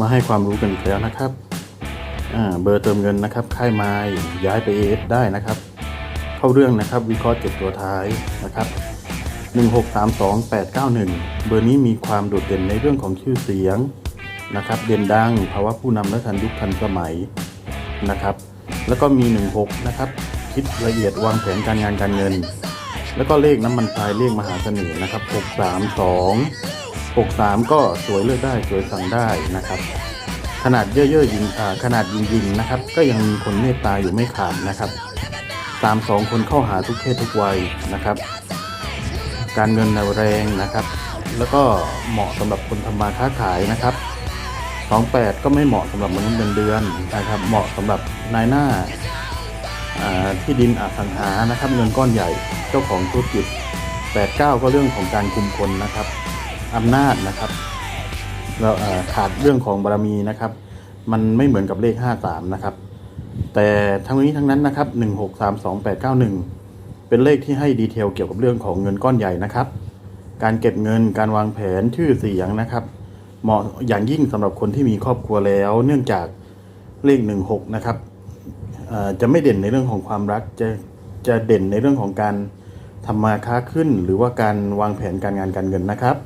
มาให้ความรู้กันอีกแล้วนะครับเบอร์เติมเงินนะครับ ค่ายไม้ย้ายไป AS ได้นะครับ เข้าเรื่องนะครับ วิเคราะห์เจ็ดตัวท้ายนะครับ 1632891 เบอร์นี้มีความโดดเด่นในเรื่องของชื่อเสียงนะครับ เด่นดังภาวะผู้นำและทันยุคทันสมัยนะครับ แล้วก็มี 16 นะครับ คิดละเอียดวางแผนการงานการเงิน แล้วก็เลขน้ำมันพรายเลขมหาเสน่ห์นะครับ 632 63 ก็สวยเลือกได้สวยสั่งได้นะครับ ขนาดเย่อๆยิงอ่าขนาดยิงยิงๆนะครับ ก็ยังมีคนเมตตาอยู่ไม่ขาดนะครับ ตามสองคนเข้าหาทุกเพศทุกวัยนะครับ การเงินแรงนะครับ แล้วก็เหมาะสำหรับคนทำมาค้าขายนะครับ28 ก็ไม่เหมาะสำหรับมนุษย์เงินเดือนนะครับ เหมาะสำหรับนายหน้าอ่าที่ดินอสังหานะครับ เงินก้อนใหญ่เจ้าของธุรกิจ 89 ก็เรื่องของการคุมคนนะครับ อำนาจนะครับแล้วเอ่อขาดเรื่องของบารมีนะครับ มันไม่เหมือนกับเลข 53 นะครับ แต่ทั้งนี้ทั้งนั้นนะครับ 1632891 เป็นเลขที่ให้ดีเทลเกี่ยวกับเรื่องของเงินก้อนใหญ่นะครับ การเก็บเงินการวางแผนชื่อเสียงนะครับ เหมาะอย่างยิ่งสำหรับคนที่มีครอบครัวแล้ว เนื่องจากเลข 16 นะครับจะไม่เด่นในเรื่องของความรักจะจะเด่นในเรื่องของการทำมาค้าขึ้น หรือว่าการวางแผนการงานการเงินนะครับ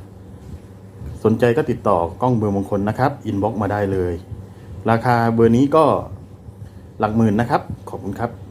สนใจก็ติดต่อกล้องเบอร์มงคลนะครับ อินบ็อกมาได้เลย ราคาเบอร์นี้ก็หลักหมื่นนะครับ ขอบคุณครับ